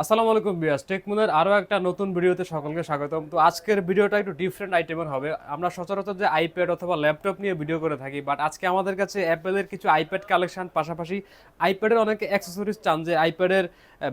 আসসালামু আলাইকুম বিয়াস টেকমুনের আরও একটা নতুন ভিডিওতে সকলকে স্বাগতম। তো আজকের ভিডিওটা একটু ডিফারেন্ট আইটেমের হবে। আমরা সচরাচর যে আইপ্যাড অথবা ল্যাপটপ নিয়ে ভিডিও করে থাকি বাট আজকে আমাদের কাছে অ্যাপেলের কিছু আইপ্যাড কালেকশন পাশাপাশি আইপ্যাডের অনেকে অ্যাক্সেসরিজ চান, যে আইপ্যাডের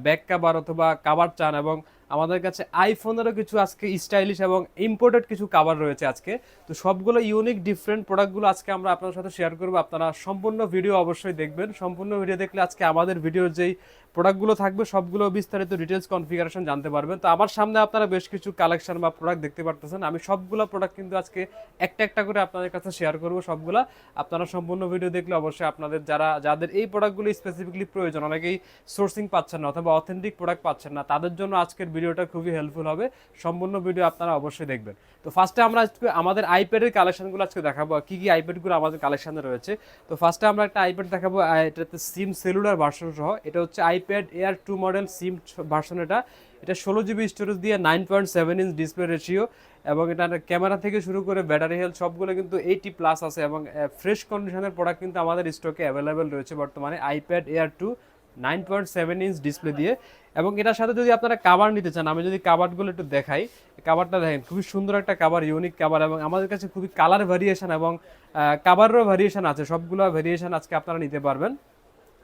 ব্যাক কাভার অথবা কাভার চান এবং আমাদের কাছে আইফোনেরও কিছু আজকে স্টাইলিশ এবং ইম্পোর্টেড কিছু কাভার রয়েছে আজকে। তো সবগুলো ইউনিক ডিফারেন্ট প্রোডাক্টগুলো আজকে আমরা আপনার সাথে শেয়ার করব। আপনারা সম্পূর্ণ ভিডিও অবশ্যই দেখবেন। সম্পূর্ণ ভিডিও দেখলে আজকে আমাদের ভিডিওর যেই প্রোডাক্টগুলো থাকবে, সবগুলো বিস্তারিত ডিটেলস কনফিগারেশন জানতে পারবেন। তো আমার সামনে আপনারা বেশ কিছু কালেকশন বা প্রোডাক্ট দেখতে পারতেছেন। আমি সবগুলো প্রোডাক্ট কিন্তু আজকে একটা একটা করে আপনাদের কাছে শেয়ার করব সবগুলো। আপনারা সম্পূর্ণ ভিডিও দেখলে অবশ্যই আপনাদের যারা, যাদের এই প্রোডাক্টগুলো স্পেসিফিকলি প্রয়োজন, অনেকেই সোর্সিং পাচ্ছেন না অথবা অথেন্টিক প্রোডাক্ট পাচ্ছেন না, তাদের জন্য আজকের ভিডিওটা খুবই হেল্পফুল হবে। সম্পূর্ণ ভিডিও আপনারা অবশ্যই দেখবেন। তো ফার্স্টে আমরা আজকে, আমাদের আইপ্যাডের কালেকশনগুলো আজকে দেখাবো কি কি আইপ্যাডগুলো আমাদের কালেকশনে রয়েছে। তো ফার্স্টে আমরা একটা আইপ্যাড দেখাবো এটাতে সিম সেলুলার ভার্সন সহ। এটা হচ্ছে iPad air two model SIM version এটা। এটা ষোলো জিবি স্টোরেজ দিয়ে nine point seven inch display ratio এবং এটার ক্যামেরা থেকে শুরু করে ব্যাটারি হেলথ সবগুলো কিন্তু এইটি প্লাস আছে এবং ফ্রেশ কন্ডিশনের প্রোডাক্ট কিন্তু আমাদের স্টকে অ্যাভেলেবেল রয়েছে বর্তমানে iPad air two nine point seven inch display দিয়ে। এবং এটার সাথে যদি আপনারা কাভার নিতে চান, আমি যদি কাভারগুলো একটু দেখাই কাভারটা দেখেন, খুবই সুন্দর একটা কাভার ইউনিক কাভার এবং আমাদের কাছে খুবই কালার ভ্যারিয়েশন এবং কাভারেরও ভ্যারিয়েশন আছে, সবগুলো ভ্যারিয়েশন আজকে আপনারা নিতে পারবেন।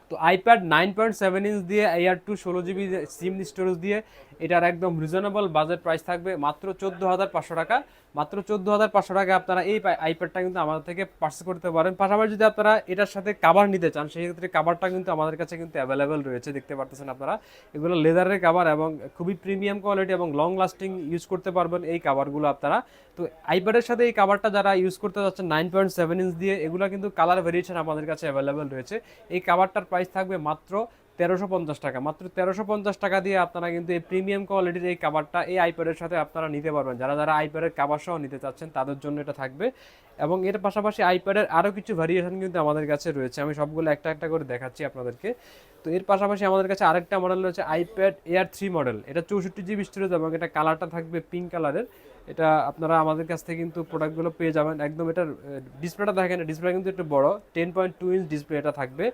তো iPad nine point seven inch দিয়ে এয়ার টু ষোলো জিবি সিম স্টোরেজ দিয়ে, এটার একদম রিজনেবল বাজেট প্রাইস থাকবে মাত্র চোদ্দ হাজার পাঁচশো টাকা। মাত্র চোদ্দ হাজার পাঁচশো টাকা আপনারা এই আইপ্যাডটা কিন্তু আমাদের থেকে পার্চেস করতে পারেন। পাশাপাশি যদি আপনারা এটার সাথে কাভার নিতে চান সেই ক্ষেত্রে কাভারটা কিন্তু আমাদের কাছে কিন্তু অ্যাভেলেবেল রয়েছে, দেখতে পারতেছেন আপনারা। এগুলো লেদারের কাভার এবং খুবই প্রিমিয়াম কোয়ালিটি এবং লং লাস্টিং ইউজ করতে পারবেন এই কাভারগুলো আপনারা। তো আইপ্যাডের সাথে এই কাভারটা যারা ইউজ করতে যাচ্ছেন নাইন পয়েন্ট সেভেন ইঞ্চ দিয়ে, এগুলো কিন্তু কালার ভেরিয়েশন আমাদের কাছে অ্যাভেলেবেল রয়েছে। এই কাভারটার প্রাইস থাকবে মাত্র তেরোশো পঞ্চাশ টাকা। মাত্র তেরোশো পঞ্চাশ টাকা দিয়ে আপনারা কিন্তু এই প্রিমিয়াম কোয়ালিটির এই কাভারটা এই আইপ্যাডের সাথে আপনারা নিতে পারবেন। যারা যারা আইপ্যাডের কাভার সহ নিতে চাচ্ছেন, তাদের জন্য এটা থাকবে। এবং এর পাশাপাশি আইপ্যাডের আরও কিছু ভ্যারিয়েশন কিন্তু আমাদের কাছে রয়েছে। আমি সবগুলো একটা একটা করে দেখাচ্ছি আপনাদেরকে। তো এর পাশাপাশি আমাদের কাছে আরেকটা মডেল রয়েছে আইপ্যাড এয়ার থ্রি মডেল এটা চৌষট্টি জিবি স্টোরেজ এবং এটা কালারটা থাকবে পিঙ্ক কালারের এটা আপনারা আমাদের কাছ থেকে কিন্তু প্রোডাক্টগুলো পেয়ে যাবেন। একদম এটার ডিসপ্লেটা দেখেন ডিসপ্লে কিন্তু একটু বড় ten point two inch display এটা থাকবে।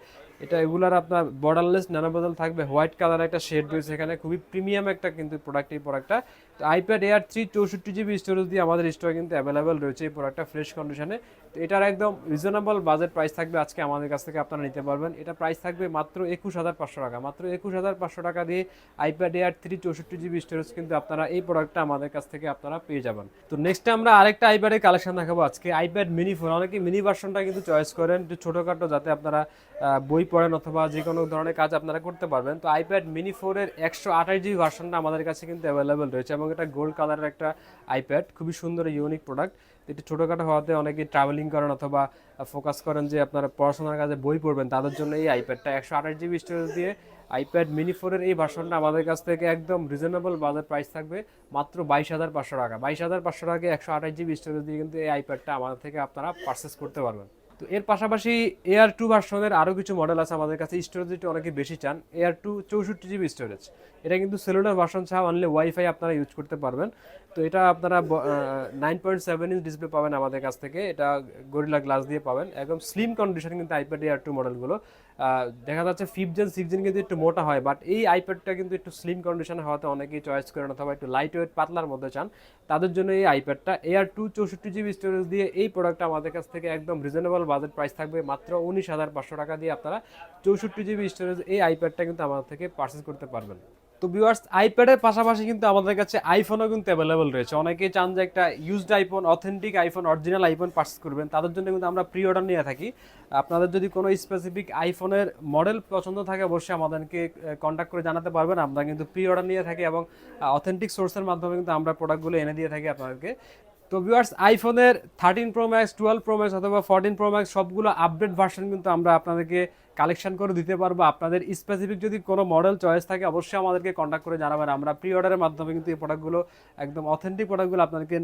এটা এগুলার আপনার বর্ডারলেস ন্যানো বদল থাকবে হোয়াইট কালার একটা শেড রয়েছে এখানে, খুবই প্রিমিয়াম একটা কিন্তু প্রোডাক্ট এই প্রোডাক্টটা তো আইপ্যাড এয়ার থ্রি চৌষট্টি জিবি স্টোরেজ দিয়ে আমাদের স্টোরে কিন্তু অ্যাভেলেবেল রয়েছে এই প্রোডাক্টটা ফ্রেশ কন্ডিশনে তো এটার একদম রিজনেবল বাজেট প্রাইস থাকবে আজকে আমাদের কাছ থেকে আপনারা নিতে পারবেন। এটা প্রাইস থাকবে মাত্র একুশ হাজার পাঁচশো টাকা। মাত্র একুশ হাজার পাঁচশো টাকা দিয়ে আইপ্যাড এয়ার থ্রি চৌষট্টি জিবি স্টোরেজ কিন্তু আপনারা এই প্রোডাক্টটা আমাদের কাছ থেকে আপনারা পেয়ে যাবেন। তো নেক্সট আমরা আরেকটা আইপ্যাডের কালেকশন দেখাবো আজকে। আইপ্যাড মিনি ফোন অনেকে মিনি ভার্সনটা কিন্তু চয়েস করেন ছোটোখাটো যাতে আপনারা বই পড়েন অথবা যে কোনো ধরনের কাজ আপনারা করতে পারবেন। তো আইপ্যাড মিনি ফোরের একশো আঠাশ জিবি ভার্সনটা আমাদের কাছে কিন্তু অ্যাভেলেবেল রয়েছে এবং এটা গোল্ড কালারের একটা আইপ্যাড খুবই সুন্দর ইউনিক প্রোডাক্ট এটি ছোটোখাটো হওয়াতে অনেকে ট্রাভেলিং করেন অথবা ফোকাস করেন যে আপনারা পড়াশোনার কাজে বই পড়বেন, তাদের জন্য এই আইপ্যাডটা একশো আঠাশ জিবি স্টোরেজ দিয়ে আইপ্যাড মিনি ফোরের এই ভার্সনটা আমাদের কাছ থেকে একদম রিজনেবল বাজার প্রাইস থাকবে মাত্র বাইশ হাজার পাঁচশো টাকা। বাইশ হাজার পাঁচশো টাকা একশো আঠাশ জিবি স্টোরেজ দিয়ে কিন্তু এই আইপ্যাডটা আমাদের থেকে আপনারা পারচেস করতে পারবেন। তো এর পাশাপাশি এয়ার টু ভার্সনের আরও কিছু মডেল আছে আমাদের কাছে। স্টোরেজ একটু অনেকে বেশি চান এয়ার টু চৌষট্টি জিবি স্টোরেজ এটা কিন্তু সেলুলার ভার্সন ছাড়া অনলি ওয়াইফাই আপনারা ইউজ করতে পারবেন। তো এটা আপনারা nine point seven inch display পাবেন আমাদের কাছ থেকে। এটা গরিলা গ্লাস দিয়ে পাবেন। একদম স্লিম কন্ডিশন কিন্তু আইপ্যাড এয়ার টু মডেলগুলো দেখা যাচ্ছে ফিফথ জেন সিক্স জেন কিন্তু একটু মোটা হয় বাট এই আইপ্যাডটা কিন্তু একটু স্লিম কন্ডিশনে হওয়াতে অনেকেই চয়েস করেন অথবা একটু লাইট ওয়েট পাতলার মধ্যে চান। তাদের জন্য এই আইপ্যাডটা এয়ার টু চৌষট্টি জিবি স্টোরেজ দিয়ে এই প্রোডাক্টটা আমাদের কাছ থেকে একদম রিজনেবল বাজেট প্রাইস থাকবে মাত্র উনিশ হাজার পাঁচশো টাকা দিয়ে আপনারা চৌষট্টি জিবি স্টোরেজ এই আইপ্যাডটা কিন্তু আমাদের থেকে পারচেস করতে পারবেন। তো ভিউয়ার্স আইপ্যাডের পাশাপাশি কিন্তু আমাদের কাছে আইফোনও কিন্তু অ্যাভেলেবল রয়েছে। অনেকেই চান যে একটা used iPhone authentic iPhone original iPhone purchase করবেন। তাদের জন্য কিন্তু আমরা প্রি অর্ডার নিয়ে থাকি। আপনাদের যদি কোনো স্পেসিফিক আইফোনের মডেল পছন্দ থাকে, অবশ্যই আমাদেরকে কন্ট্যাক্ট করে জানাতে পারবেন। আমরা কিন্তু প্রি অর্ডার নিয়ে থাকি এবং অথেন্টিক সোর্সের মাধ্যমে কিন্তু আমরা প্রোডাক্টগুলো এনে দিয়ে থাকি আপনাদেরকে। তো ভিউয়ার্স আইফোনের thirteen pro max twelve pro max অথবা ফোরটিন প্রো ম্যাক্স সবগুলো আপডেট ভার্সন কিন্তু আমরা আপনাদেরকে কালেকশন করে দিতে পারব। আপনাদের স্পেসিফিক যদি কোনো মডেল চয়েস থাকে, অবশ্যই আমাদেরকে কন্ট্যাক্ট করে জানাবেন। আমরা প্রি অর্ডারের মাধ্যমে কিন্তু এই প্রোডাক্টগুলো একদম অথেন্টিক প্রোডাক্টগুলো আপনাদেরকে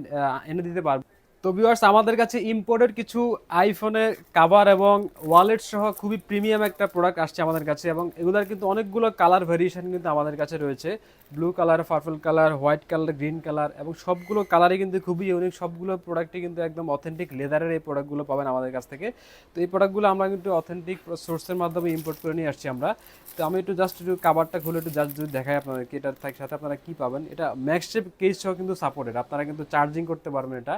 এনে দিতে পারব। তো ভিউয়ার্স আমাদের কাছে ইম্পোর্টেড কিছু আইফোনের কাভার এবং ওয়ালেট সহ খুবই প্রিমিয়াম একটা প্রোডাক্ট আসছে আমাদের কাছে এবং এগুলোর কিন্তু অনেকগুলো কালার ভেরিয়েশন কিন্তু আমাদের কাছে রয়েছে। Blue colour purple colour white colour green colour এবং সবগুলো কালারই কিন্তু খুবই ইউনিক সবগুলো প্রোডাক্টই কিন্তু একদম অথেন্টিক লেদারের এই প্রোডাক্টগুলো পাবেন আমাদের কাছ থেকে। তো এই প্রোডাক্টগুলো আমরা কিন্তু অথেন্টিক সোর্সের মাধ্যমে ইম্পোর্ট করে নিয়ে আসছি আমরা। তো আমি একটু জাস্ট একটু কাভারটা খুলে একটু জাস্ট যদি দেখাই আপনাদেরকে, এটার সাথে আপনারা কী পাবেন? এটা ম্যাক্সশেপ কেস সহ কিন্তু সাপোর্টেড আপনারা কিন্তু চার্জিং করতে পারবেন এটা।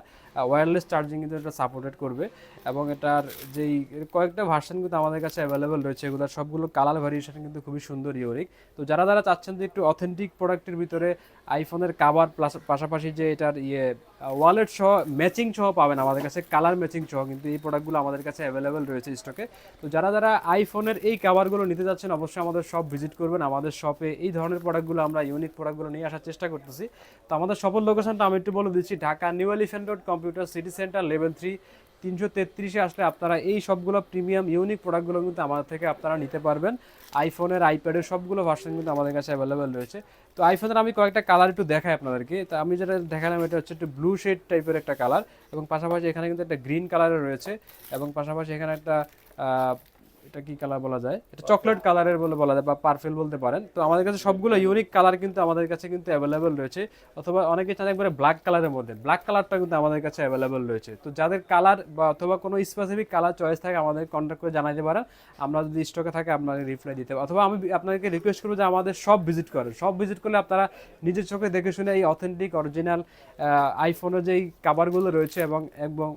ওয়্যারলেস চার্জিং কিন্তু এটা সাপোর্টেড করবে এবং এটার যেই কয়েকটা ভার্সন কিন্তু আমাদের কাছে অ্যাভেলেবেল রয়েছে, এগুলো সবগুলো কালার ভ্যারিয়েশন কিন্তু খুবই সুন্দর ইউনিক তো যারা যারা চাচ্ছেন যে একটু অথেন্টিক প্রোডাক্টের ভিতরে আইফোনের কাভার প্লাস পাশাপাশি যে এটার ইয়ে ওয়ালেট সহ ম্যাচিং সহ পাবেন আমাদের কাছে কালার ম্যাচিং সহ, কিন্তু এই প্রোডাক্টগুলো আমাদের কাছে অ্যাভেলেবেল রয়েছে স্টকে তো যারা যারা আইফোনের এই কাভারগুলো নিতে যাচ্ছেন, অবশ্যই আমাদের শপ ভিজিট করবেন। আমাদের শপে এই ধরনের প্রোডাক্টগুলো আমরা ইউনিক প্রোডাক্টগুলো নিয়ে আসার চেষ্টা করতেছি। তো আমাদের সফল লোকেশনটা আমি একটু বলে দিচ্ছি, Dhaka new elephant road computer city centre level three তিনশো তেত্রিশে আসলে আপনারা এই সবগুলো প্রিমিয়াম ইউনিক প্রোডাক্টগুলো কিন্তু আমাদের থেকে আপনারা নিতে পারবেন। আইফোনের আইপ্যাডের সবগুলো ভার্সন কিন্তু আমাদের কাছে অ্যাভেলেবেল রয়েছে। তো আইফোনের আমি কয়েকটা কালার একটু দেখাই আপনাদেরকে। তো আমি যেটা দেখালাম, এটা হচ্ছে একটু ব্লু শেড টাইপের একটা কালার এবং পাশাপাশি এখানে কিন্তু একটা গ্রিন কালারের রয়েছে এবং পাশাপাশি এখানে একটা এটা কি কালার বলা যায়? এটা চকলেট কালারের বলে বলা যায় বা পার্পেল বলতে পারেন। তো আমাদের কাছে সবগুলো ইউনিক কালার কিন্তু আমাদের কাছে কিন্তু অ্যাভেলেবেল রয়েছে। অথবা অনেকে চান একবারে ব্ল্যাক কালারের মধ্যে। ব্ল্যাক কালারটা কিন্তু আমাদের কাছে অ্যাভেলেবেল রয়েছে। তো যাদের কালার বা অথবা কোনো স্পেসিফিক কালার চয়েস থাকে, আমাদের কন্ট্যাক্ট করে জানাতে পারেন। আমরা যদি স্টকে থাকে আপনাকে রিপ্লাই দিতে অথবা আমি আপনাদেরকে রিকোয়েস্ট করব যে আমাদের সব ভিজিট করেন। সব ভিজিট করলে আপনারা নিজের চোখে দেখে শুনে এই অথেন্টিক অরিজিনাল আইফোনের যেই কাভারগুলো রয়েছে এবং এবং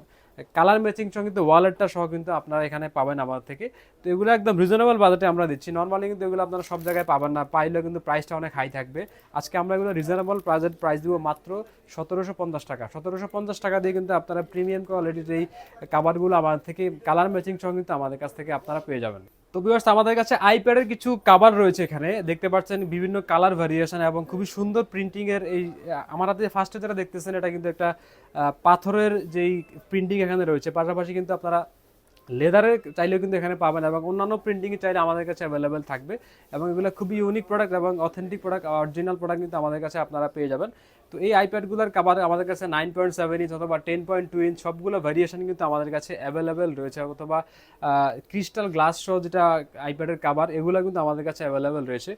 কালার ম্যাচিং সহ কিন্তু ওয়ালেটটা সহ কিন্তু আপনারা এখানে পাবেন আমাদের থেকে। তো এগুলো একদম রিজনেবল বাজেটে আমরা দিচ্ছি। নর্মালি কিন্তু এগুলো আপনারা সব জায়গায় পাবেন না। পাইলেও কিন্তু প্রাইসটা অনেক হাই থাকবে। আজকে আমরা এগুলো রিজনেবল প্রাইজের প্রাইস দিব মাত্র সতেরোশো পঞ্চাশ টাকা। সতেরোশো পঞ্চাশ টাকা দিয়ে কিন্তু আপনারা প্রিমিয়াম কোয়ালিটির এই কাভারগুলো আমাদের থেকে কালার ম্যাচিং সহ কিন্তু আমাদের কাছ থেকে আপনারা পেয়ে যাবেন। তো বিভার্স আমাদের কাছে আইপ্যাডের কিছু কাভার রয়েছে এখানে। দেখতে পাচ্ছেন বিভিন্ন কালার ভ্যারিয়েশন এবং খুবই সুন্দর প্রিন্টিংয়ের এই, আমার হাতে ফার্স্টে যেটা দেখতেছেন, এটা কিন্তু একটা পাথরের যেই প্রিন্টিং এখানে রয়েছে। পাশাপাশি কিন্তু আপনারা লেদারের চাইলেও কিন্তু এখানে পাবেন এবং অন্যান্য প্রিন্টিং চাইলে আমাদের কাছে অ্যাভেলেবেল থাকবে এবং এগুলো খুবই ইউনিক প্রোডাক্ট এবং অথেন্টিক প্রোডাক্ট অরিজিনাল প্রোডাক্ট কিন্তু আমাদের কাছে আপনারা পেয়ে যাবেন। তো এই আইপ্যাডগুলোর কাভার আমাদের কাছে নাইন পয়েন্ট সেভেন ইঞ্চ অথবা টেন পয়েন্ট টু ইঞ্চ সবগুলো ভ্যারিয়েশন কিন্তু আমাদের কাছে অ্যাভেলেবেল রয়েছে অথবা ক্রিস্টাল গ্লাস সহ যেটা আইপ্যাডের কাভার এগুলো কিন্তু আমাদের কাছে অ্যাভেলেবেল রয়েছে।